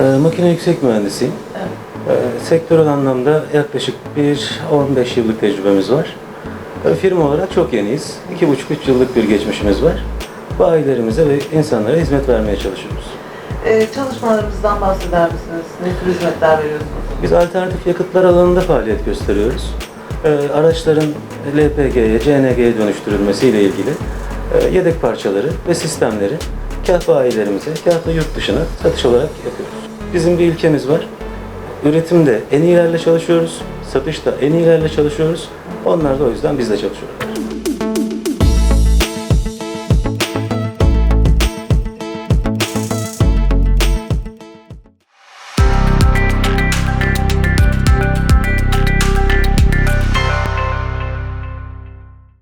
makine yüksek mühendisiyim. Evet. Ee, sektörel anlamda yaklaşık bir 15 yıllık tecrübemiz var. Ee, firma olarak çok yeniyiz. 2,5-3 yıllık bir geçmişimiz var. Bayilerimize ve insanlara hizmet vermeye çalışıyoruz. Ee, çalışmalarımızdan bahseder misiniz? Ne tür hizmetler veriyorsunuz? Biz alternatif yakıtlar alanında faaliyet gösteriyoruz. Ee, araçların LPG'ye, CNG'ye dönüştürülmesi ile ilgili e, yedek parçaları ve sistemleri kah bayilerimize, kah da yurt dışına satış olarak yapıyoruz. Bizim bir ilkemiz var. Üretimde en iyilerle çalışıyoruz, satışta en iyilerle çalışıyoruz. Onlar da o yüzden bizle çalışıyorlar.